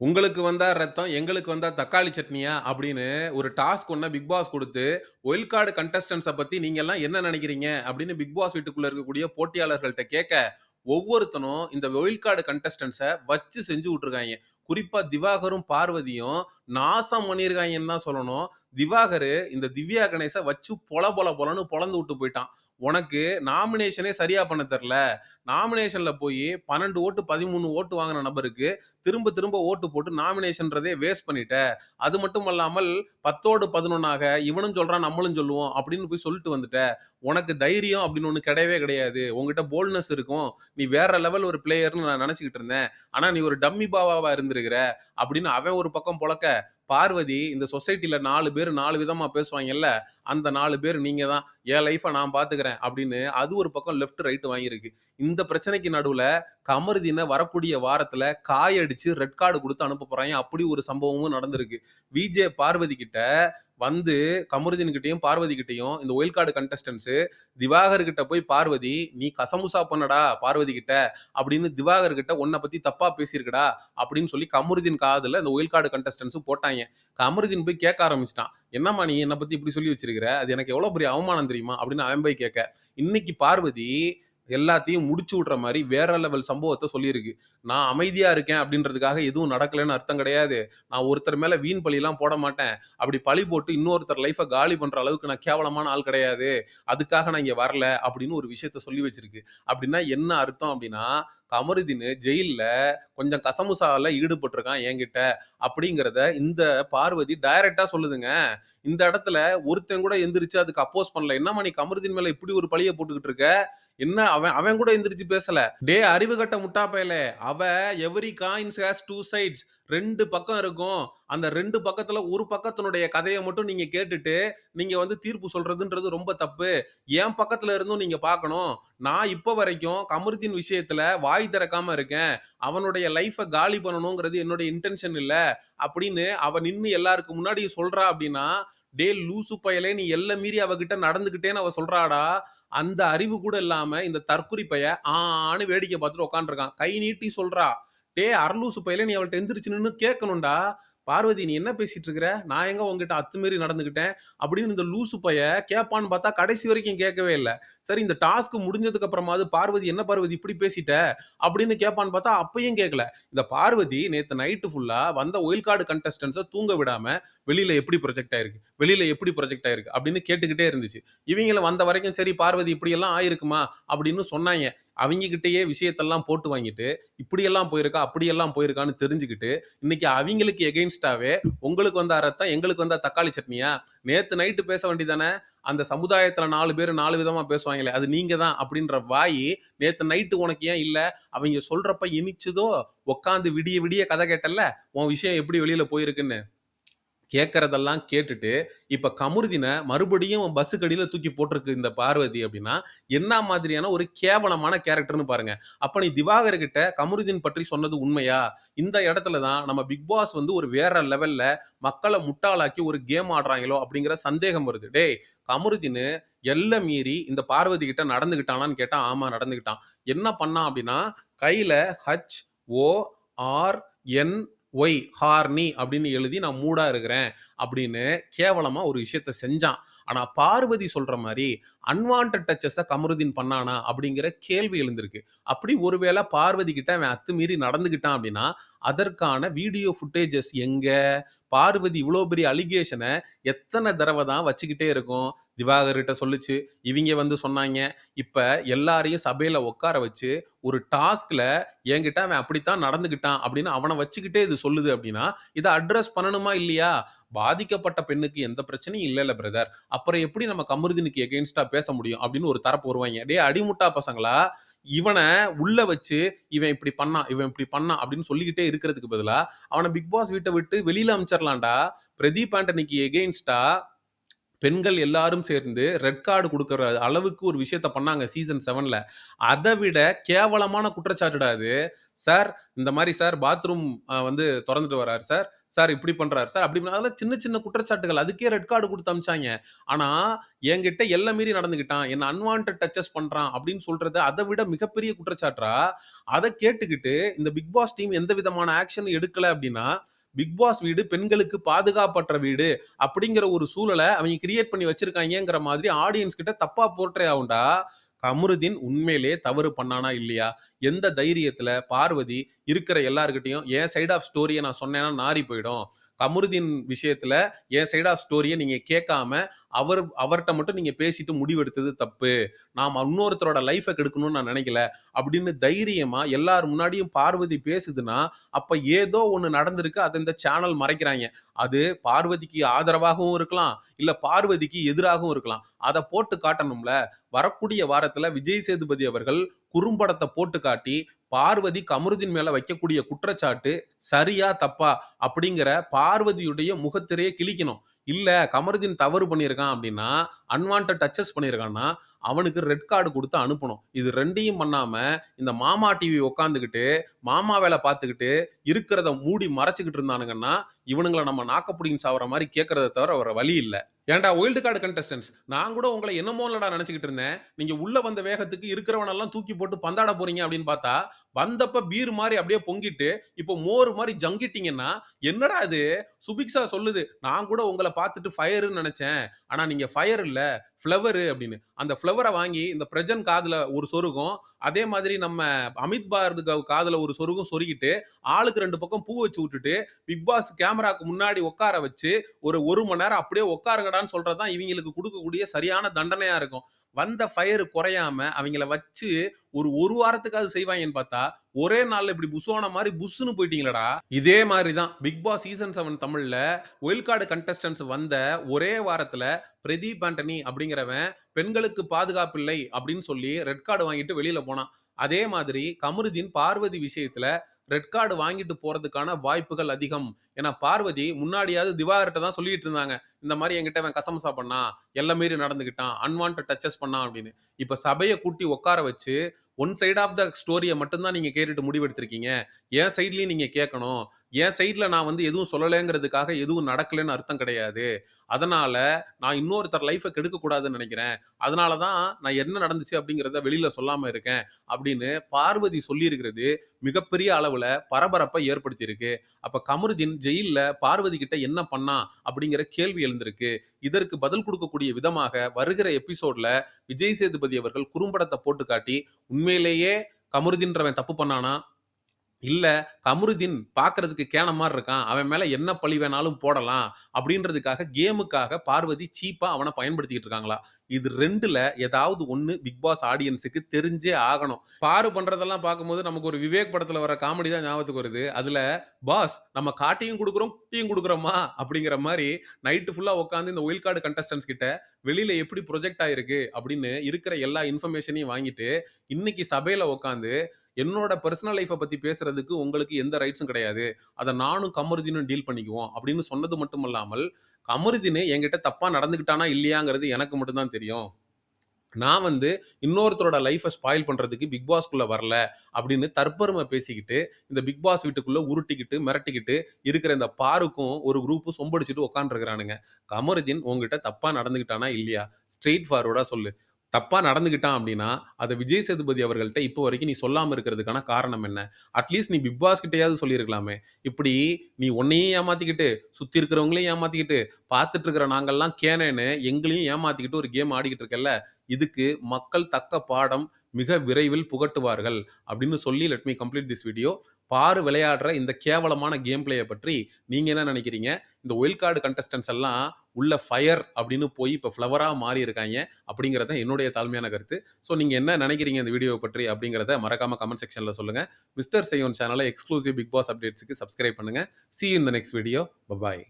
உங்களுக்கு வந்தா ரத்தம், எங்களுக்கு வந்தா தக்காளி சட்னியா? அப்படின்னு ஒரு டாஸ்க் ஒண்ண பிக் பாஸ் குடுத்து, ஒயில்ட் கார்ட் கண்டஸ்டன்ட்ஸ பத்தி எல்லாம் என்ன நெனைக்கிறீங்க? அப்படின்னு பிக் பாஸ் வீட்டுக்குள்ள இருக்கக்கூடிய போட்டியாளர்கள்ட்ட கேட்க, ஒவ்வொருத்தனும் இந்த ஒயில்ட் கார்ட் கண்டஸ்டன்ட்ஸ வச்சு செஞ்சு விட்ருக்காங்க குறிப்பா திவாகரும், பார்வதியும் நாசம் பண்ணியிருக்காங்கன்னு தான் சொல்லணும். திவாகரு இந்த திவ்யா கணேச வச்சு பொல பொல பொலன்னு பொளந்து விட்டு போயிட்டான். "உனக்கு நாமினேஷனே சரியா பண்ண தெர்ல. நாமினேஷன்ல போய் பன்னெண்டு ஓட்டு, 13 ஓட்டு வாங்கின நபருக்கு திரும்ப திரும்ப ஓட்டு போட்டு நாமினேஷன்றதே வேஸ்ட் பண்ணிட்ட. அது மட்டும் அல்லாமல் பத்தோடு பதினொன்னாக இவனும் சொல்றான், நம்மளும் சொல்லுவோம் அப்படின்னு போய் சொல்லிட்டு வந்துட்ட. உனக்கு தைரியம் அப்படின்னு ஒன்று கிடையவே கிடையாது. உங்ககிட்ட போல்ட்னஸ் இருக்கும். நீ வேற லெவல் ஒரு பிளேயர்னு நான் நினச்சிக்கிட்டு இருந்தேன். ஆனால் நீ ஒரு டம்மி பாவாவா இருந்திருக்கிற." அப்படின்னு அவன் ஒரு பக்கம் புழக்க பார்வதி இந்த சொசைட்டில 4 பேரு 4 விதமா பேசுவாங்கல்ல அந்த நாலு பேர் நீங்க தான். என் லைஃப்பை நான் பார்த்துக்கிறேன் அப்படின்னு அது ஒரு பக்கம் லெஃப்ட், ரைட் வாங்கியிருக்கு. இந்த பிரச்சனைக்கு நடுவுல கமருதினை வரக்கூடிய வாரத்துல காயடிச்சு ரெட் கார்டு கொடுத்து அனுப்ப போகிறாங்க அப்படி ஒரு சம்பவமும் நடந்திருக்கு. விஜே பார்வதி கிட்ட வந்து கமருதீன் கிட்டையும் பார்வதி கிட்டையும் இந்த ஒயில் கார்டு கண்டஸ்டன்ஸ் திவாகர் கிட்ட போய் பார்வதி, "நீ கசமுசா பண்ணடா பார்வதி கிட்ட" அப்படின்னு திவாகர் கிட்ட உன்னை பத்தி தப்பா பேசியிருக்கடா அப்படின்னு சொல்லி கமருதீன் காதுல இந்த ஒயில் கார்டு கண்டஸ்டன்ஸும் போட்டாங்க கமருதீன் போய் கேட்க ஆரம்பிச்சிட்டான் "என்னம்மா நீ என்னை பத்தி இப்படி சொல்லி வச்சிருக்கிற? அது எனக்கு எவ்வளவு பெரிய அவமானம் தெரியுமா?" அப்படின்னு அவன் போய் கேட்க. இன்னைக்கு பார்வதி எல்லாத்தையும் முடிச்சு விடுற மாதிரி வேற லெவல் சம்பவத்தை சொல்லியிருக்கு. "நான் அமைதியா இருக்கேன் அப்படின்றதுக்காக எதுவும் நடக்கலன்னு அர்த்தம் கிடையாது. நான் ஒருத்தர் மேல வீண் பழிலாம் போட மாட்டேன். அப்படி பழி போட்டு இன்னொருத்தர் லைஃப்பை காலி பண்ற அளவுக்கு நான் கேவலமான ஆள் கிடையாது. அதுக்காக நான் இங்க வரல." அப்படின்னு ஒரு விஷயத்த சொல்லி வச்சிருக்கு. அப்படின்னா என்ன அர்த்தம் அப்படின்னா, கமருதீன் ஜெயிலில் கொஞ்சம் கசமுசாவில் ஈடுபட்டிருக்கான் என்கிட்ட அப்படிங்கிறத இந்த பார்வதி டைரக்ட்டா சொல்லுதுங்க. இந்த இடத்துல ஒருத்தன் கூட எந்திரிச்சு அதுக்கு அப்போஸ் பண்ணல. "என்னம்மா நீ கமருதீன் மேலே இப்படி ஒரு பழிய போட்டுக்கிட்டு இருக்க? என்ன அவன் அவன் கூட எந்திரிச்சு பேசல." டே அறிவுகெட்ட முட்டா முட்டாப்பையில அவ every coins has two sides ரெண்டு பக்கம் இருக்கும். அந்த ரெண்டு பக்கத்துல ஒரு பக்கத்தினுடைய கதையை மட்டும் நீங்க கேட்டுட்டு, நீங்க வந்து தீர்ப்பு சொல்றதுன்றது ரொம்ப தப்பு. என் பக்கத்துல இருந்தும் நீங்க பார்க்கணும். நான் இப்போ வரைக்கும் கமருத்தின் விஷயத்துல வாய் திறக்காம இருக்கேன். அவனுடைய லைஃபை காலி பண்ணணுங்கிறது என்னுடைய இன்டென்ஷன் இல்லை அப்படின்னு அவன் நின்று எல்லாருக்கு முன்னாடி சொல்றா அப்படின்னா, டே லூசு பயலே! நீ எல்லை மீறி அவகிட்ட நடந்துக்கிட்டேன்னு அவ சொல்றாடா." அந்த அறிவு கூட இல்லாம இந்த தற்குறி பைய ஆன்னு வேடிக்கை பார்த்துட்டு உட்காந்துருக்கான் கை நீட்டி சொல்றா. டே அரலூசு பயலே! நீ அவள்கிட்ட எந்திரிச்சு நின்று கேட்கணும்டா. பார்வதி நீ என்ன பேசிட்டு இருக்கிற? நான் எங்க உங்ககிட்ட அத்துமீறி நடந்துக்கிட்டேன்?" அப்படின்னு இந்த லூசு பைய கேட்பான்னு பார்த்தா கடைசி வரைக்கும் கேட்கவே இல்லை சரி இந்த டாஸ்க் முடிஞ்சதுக்கு அப்புறமாவது பார்வதி "என்ன பார்வதி இப்படி பேசிட்ட?" அப்படின்னு கேட்பான்னு பார்த்தா அப்பயும் கேட்கல. இந்த பார்வதி நேற்று நைட்டு ஃபுல்லா வந்த ஒயில் கார்டு கண்டஸ்டன்ஸை தூங்க விடாம, வெளியில எப்படி ப்ரொஜெக்ட் ஆயிருக்கு? வெளியில எப்படி ப்ரொஜெக்ட் ஆயிருக்கு? அப்படின்னு கேட்டுக்கிட்டே இருந்துச்சு. இவங்களை வந்த வரைக்கும் சரி பார்வதி இப்படியெல்லாம் ஆயிருக்குமா? அப்படின்னு சொன்னாங்க அவங்கக்கிட்டேயே விஷயத்தெல்லாம் போட்டு வாங்கிட்டு, இப்படியெல்லாம் போயிருக்கா, அப்படியெல்லாம் போயிருக்கான்னு தெரிஞ்சுக்கிட்டு, இன்னைக்கு அவங்களுக்கு எகெயின்ஸ்டாவே உங்களுக்கு வந்தா ரத்தம், எங்களுக்கு வந்தா தக்காளி சட்னியா? நேற்று நைட்டு பேச வேண்டியதானே? அந்த சமுதாயத்துல நாலு பேர் நாலு விதமா பேசுவாங்களே, அது நீங்க தான் அப்படின்ற வாய் நேத்து நைட்டு உனக்கு ஏன் இல்ல? அவங்க சொல்றப்ப இனிச்சதோ உக்காந்து விடிய விடிய கதை கேட்டல்ல? உன் விஷயம் எப்படி வெளியில போயிருக்குன்னு. கேட்கறதெல்லாம் கேட்டுட்டு, இப்ப கமுருதினை மறுபடியும் பஸ்ஸுக்கு அடியில தூக்கி போட்டிருக்கு இந்த பார்வதி அப்படின்னா, என்ன மாதிரியான ஒரு கேவலமான கேரக்டர்னு பாருங்க. அப்ப நீ திவாகர்கிட்ட கமருதீன் பற்றி சொன்னது உண்மையா? இந்த இடத்துல தான் நம்ம பிக் பாஸ் வந்து ஒரு வேற லெவல்ல மக்களை முட்டாளாக்கி ஒரு கேம் ஆடுறாங்களோ அப்படிங்கிற சந்தேகம் வருது. டேய் கமருதீன் எல்லை மீறி இந்த பார்வதி கிட்ட நடந்துக்கிட்டானான்னு கேட்டா, ஆமா நடந்துக்கிட்டான். என்ன பண்ணான் அப்படின்னா, கையில H, O, R, N, Y horny அப்படின்னு எழுதி நான் மூடா இருக்கிறேன் அப்படின்னு கேவலமா ஒரு விஷயத்த செஞ்சான். ஆனா பார்வதி சொல்ற மாதிரி அன்வான்டட் டச்சஸை கமருதீன் பண்ணானா? அப்படிங்கிற கேள்வி எழுந்திருக்கு. அப்படி ஒருவேளை பார்வதி கிட்ட அவன் அத்துமீறி நடந்துக்கிட்டான் அப்படின்னா, அதற்கான வீடியோ ஃபுட்டேஜஸ் எங்க? பார்வதி இவ்வளோ பெரிய அலிகேஷனை எத்தனை தடவை தான் வச்சுக்கிட்டே இருக்கும்? திவாகர்கிட்ட சொல்லுச்சு. இவங்க வந்து சொன்னாங்க இப்போ எல்லாரையும் சபையில் உட்கார வச்சு, ஒரு டாஸ்கில் என்கிட்ட அவன் அப்படித்தான் நடந்துக்கிட்டான் அப்படின்னு அவனை வச்சுக்கிட்டே இது சொல்லுது அப்படின்னா, இதை அட்ரஸ் பண்ணணுமா இல்லையா? பாதிக்கப்பட்ட பெண்ணுக்கு எந்த பிரச்சனையும் இல்லல்ல பிரதர். அப்புறம் எப்படி நம்ம கமருதினுக்கு எகெயின்ஸ்டா பேச முடியும்? அப்படின்னு ஒரு தரப்பு வருவாங்க டேய் அடிமுட்டா பசங்களா! இவனை உள்ள வச்சு, இவன் இப்படி பண்ணான், இவன் இப்படி பண்ணான் அப்படின்னு சொல்லிக்கிட்டே இருக்கிறதுக்கு பதிலாக அவனை பிக் பாஸ் வீட்டை விட்டு வெளியில அமைச்சிடலாம்டா பிரதீப் ஆண்டனிக்கு எகெயின்ஸ்டா பெண்கள் எல்லாரும் சேர்ந்து ரெட் கார்டு கொடுக்குற அளவுக்கு ஒரு விஷயத்த பண்ணாங்க சீசன் செவனில் அதை விட கேவலமான குற்றச்சாட்டுடா அது சார் இந்த மாதிரி சார் பாத்ரூம் வந்து திறந்துட்டு வராரு சார். சார் இப்படி பண்ணுறாரு சார். அப்படி அதெல்லாம் சின்ன சின்ன குற்றச்சாட்டுகள். அதுக்கே ரெட் கார்டு கொடுத்து அமிச்சாங்க ஆனால் என்கிட்ட எல்லை மீறி நடந்துக்கிட்டான். என்ன அன்வான்ட் டச்சஸ் பண்ணுறான் அப்படின்னு சொல்கிறது அதை விட மிகப்பெரிய குற்றச்சாட்டுடா. அதை கேட்டுக்கிட்டு இந்த பிக் பாஸ் டீம் எந்த விதமான ஆக்ஷனும் எடுக்கலை அப்படின்னா, பிக் பாஸ் வீடு பெண்களுக்கு பாதுகாப்பற்ற வீடு அப்படிங்கிற ஒரு சூழலை அவங்க கிரியேட் பண்ணி வச்சிருக்காங்கிற மாதிரி ஆடியன்ஸ் கிட்ட தப்பா போர்ட்ரே ஆகும்டா. கமருதீன் உண்மையிலே தவறு பண்ணானா இல்லையா? எந்த தைரியத்துல பார்வதி இருக்கிற எல்லார்கிட்டயும் என் சைட் ஆஃப் ஸ்டோரியை நான் சொன்னேன்னா நாறி போயிடும். கமருதீன் விஷயத்துல என் சைட் ஆஃப் ஸ்டோரிய நீங்க கேட்காம, அவர் அவர்கிட்ட மட்டும் நீங்க பேசிட்டு முடிவெடுத்தது தப்பு. நாம் இன்னொருத்தரோட லைஃபை கெடுக்கணும்னு நான் நினைக்கல அப்படின்னு தைரியமா எல்லார் முன்னாடியும் பார்வதி பேசுதுன்னா, அப்ப ஏதோ ஒன்று நடந்திருக்கு. அதை இந்த சேனல் மறைக்கிறாங்க அது பார்வதிக்கு ஆதரவாகவும் இருக்கலாம். இல்ல பார்வதிக்கு எதிராகவும் இருக்கலாம். அதை போட்டு காட்டணும்ல. வரக்கூடிய வாரத்துல விஜய் சேதுபதி அவர்கள் குறும்படத்தை போட்டு காட்டி, பார்வதி கமருதீன் மேல வைக்கக்கூடிய குற்றச்சாட்டு சரியா? தப்பா? அப்படிங்கிற பார்வதியுடைய முகத்திரையை கிழிக்கணும். இல்ல கமருதீன் தவறு பண்ணியிருக்கான் அப்படின்னா, அன்வான்ட் டச்சஸ் பண்ணியிருக்கான்னா, அவனுக்கு ரெட் கார்டு கொடுத்து அனுப்பணும். இது ரெண்டையும் பண்ணாம, இந்த மாமா டிவி உட்காந்துக்கிட்டு மாமா வேலை பார்த்துக்கிட்டு, இருக்கிறத மூடி மறைச்சிக்கிட்டு இருந்தானுங்கன்னா, இவனுங்களை நம்ம நாக்க புடுங்கி சாவற மாரி தவிர வேற வழி இல்லை ஏன்டா ஒயில்டு கார்டு கண்டஸ்டன்ஸ் நான் கூட உங்களை என்னமோ இல்லடா நினச்சிக்கிட்டு இருந்தேன். நீங்கள் உள்ளே வந்த வேகத்துக்கு இருக்கிறவனெல்லாம் தூக்கி போட்டு பந்தாட போறீங்க அப்படின்னு பார்த்தா, வந்தப்ப பீர் மாதிரி அப்படியே பொங்கிட்டு, இப்போ மோர் மாதிரி ஜங்கிட்டீங்கன்னா, என்னடா அது சுபிக்ஷா சொல்லுது, நான் கூட உங்களை பார்த்துட்டு ஃபயருன்னு நினச்சேன் ஆனால் நீங்கள் ஃபயர் இல்லை ஃப்ளவரு அப்படின்னு. அந்த வாங்கி இந்த பிரஜன் காதுல ஒரு சொருகும், அதே மாதிரி நம்ம அமித் பார்கவ் காதுல ஒரு சொருகும் சொருகிட்டு, ஆளுக்கு ரெண்டு பக்கம் பூ வச்சு விட்டுட்டு, பிக் பாஸ் கேமராக்கு முன்னாடி உட்கார வச்சு, ஒரு ஒரு மணி நேரம் அப்படியே உட்காருங்கடான்னு சொல்றது தான் இவங்களுக்கு குடுக்கக்கூடிய சரியான தண்டனையா இருக்கும். வந்த ஃபயர் குறையாம அவங்கள வச்சு ஒரு ஒரு வாரத்துக்காவது செய்வாங்கன்னு பார்த்தா, ஒரே நாள்ல இப்படி புஸ்வானா மாதிரி புஷ்னு போயிட்டீங்களடா இதே மாதிரி தான் பிக் பாஸ் சீசன் செவன் தமிழ்ல ஒயில் கார்டு கண்டஸ்டன்ஸ் வந்த ஒரே வாரத்துல பிரதீப் ஆண்டனி அப்படிங்கிறவன் பெண்களுக்கு பாதுகாப்பு இல்லை அப்படின்னு சொல்லி ரெட் கார்டு வாங்கிட்டு வெளியில போனான். அதே மாதிரி கமருதீன் பார்வதி விஷயத்துல ரெட் கார்டு வாங்கிட்டு போறதுக்கான வாய்ப்புகள் அதிகம். ஏன்னா பார்வதி முன்னாடியாவது திவாகர்கிட்ட தான் சொல்லிட்டு இருந்தாங்க. இந்த மாதிரி என்கிட்ட அவன் கசமசா பண்ணான். எல்லா மீறி நடந்துக்கிட்டான். அன்வான்ட் டச்சஸ் பண்ணான் அப்படின்னு. இப்ப சபையை கூட்டி உட்கார வச்சு, ஒன் சைட் ஆஃப் த ஸ்டோரியை மட்டும் தான் கேட்டுட்டு முடிவெடுத்திருக்கீங்க. என் சைட்லேயும் நீங்கள் கேட்கணும். என் சைடில் நான் வந்து எதுவும் சொல்லலைங்கிறதுக்காக எதுவும் நடக்கலைன்னு அர்த்தம் கிடையாது. அதனால் நான் இன்னொருத்தர் லைஃபை கெடுக்கக்கூடாதுன்னு நினைக்கிறேன் அதனால தான் நான் என்ன நடந்துச்சு அப்படிங்கிறத வெளியில் சொல்லாமல் இருக்கேன். அப்படின்னு பார்வதி சொல்லியிருக்கிறது மிகப்பெரிய அளவுல பரபரப்பை ஏற்படுத்தியிருக்கு. அப்போ கமருதீன் ஜெயிலில் பார்வதி கிட்ட என்ன பண்ணா அப்படிங்கிற கேள்வி எழுந்திருக்கு. இதற்கு பதில் கொடுக்கக்கூடிய விதமாக வருகிற எபிசோட்ல விஜய் சேதுபதி அவர்கள் குறும்படத்தை போட்டு காட்டி, உண்மையிலேயே கமருதின்றவன் தப்பு பண்ணானா? இல்ல கமருதீன் பார்க்கறதுக்கு கேன மாரி இருக்கான். அவன் மேல என்ன பழி வேணாலும் போடலாம். அப்படின்றதுக்காக கேமுக்காக பார்வதி சீப்பா அவன பயன்படுத்திக்கிட்டு இருக்காங்களா? இது 2ல ஏதாவது ஒண்ணு பிக் பாஸ் ஆடியன்ஸுக்கு தெரிஞ்சே ஆகணும். பாரு பண்றதெல்லாம் பார்க்கும்போது நமக்கு ஒரு விவேக் படத்துல வர காமெடி தான் ஞாபகத்துக்கு வருது. அதுல பாஸ் நம்ம காட்டியும் குடுக்குறோம், குட்டியும் குடுக்குறோமா? அப்படிங்கிற மாரி நைட் ஃபுல்லா உட்கார்ந்து இந்த ஒயில் கார்டு கண்டஸ்டன்ட்ஸ் கிட்ட வெளியில எப்படி ப்ரொஜெக்ட் ஆயிருக்கு அப்படின்னு இருக்கிற எல்லா இன்ஃபர்மேஷனையும் வாங்கிட்டு, இன்னைக்கு சபையில உட்கார்ந்து என்னோட பர்சனல் லைஃப்பை பற்றி பேசுறதுக்கு உங்களுக்கு எந்த ரைட்ஸும் கிடையாது. அதை நானும் கமருதீனும் டீல் பண்ணிக்குவோம் அப்படின்னு சொன்னது மட்டும் இல்லாமல் கமருதீன் என்கிட்ட தப்பாக நடந்துக்கிட்டானா இல்லையாங்கிறது எனக்கு மட்டும்தான் தெரியும். நான் வந்து இன்னொருத்தரோட லைஃப்பை ஸ்பாயில் பண்ணுறதுக்கு பிக் பாஸ்க்குள்ளே வரல அப்படின்னு தற்பெருமை பேசிக்கிட்டு, இந்த பிக் பாஸ் வீட்டுக்குள்ளே உருட்டிக்கிட்டு, மிரட்டிக்கிட்டு இருக்கிற இந்த பாருக்கும் ஒரு குரூப்பும் சொம்படிச்சுட்டு உட்காந்துருக்குறானுங்க கமருதீன் உங்ககிட்ட தப்பாக நடந்துக்கிட்டானா இல்லையா? ஸ்ட்ரெயிட் ஃபார்வர்டாக சொல்லு. தப்பாக நடந்துக்கிட்டான் அப்படின்னா, அதை விஜய் சேதுபதி அவர்கள்ட்ட இப்போ வரைக்கும் நீ சொல்லாமல் இருக்கிறதுக்கான காரணம் என்ன? அட்லீஸ்ட் நீ பிக் பாஸ் கிட்டையாவது சொல்லியிருக்கலாமே. இப்படி நீ உன்னையும் ஏமாத்திக்கிட்டு, சுற்றி இருக்கிறவங்களையும் ஏமாத்திக்கிட்டு, பார்த்துட்டு இருக்கிற நாங்கள்லாம் கேனேன்னு எங்களையும் ஏமாத்திக்கிட்டு ஒரு கேம் ஆடிக்கிட்டு இருக்கல்ல, இதுக்கு மக்கள் தக்க பாடம் மிக விரைவில் புகட்டுவார்கள். அப்படின்னு சொல்லி let me complete this video. பாரு விளையாடுற இந்த கேவலமான கேம் பிளேயை பற்றி நீங்கள் என்ன நினைக்கிறீங்க இந்த ஒயில் கார்டு கண்டஸ்டன்ஸ் எல்லாம் உள்ள ஃபயர் அப்படின்னு போய் இப்போ ஃப்ளவராக மாறி இருக்காங்க அப்படிங்கிறது என்னுடைய தாழ்மையான கருத்து. ஸோ நீங்கள் என்ன நினைக்கிறீங்க இந்த வீடியோவை பற்றி அப்படிங்கிறத மறக்காம கமெண்ட் செக்ஷனில் சொல்லுங்க. மிஸ்டர் செய்யோன் சேனலை எக்ஸ்க்ளூசிவ் பிக் பாஸ் அப்டேட்ஸுக்கு சப்ஸ்கிரைப் பண்ணுங்கள் சி இந்த in the next video. Bye bye.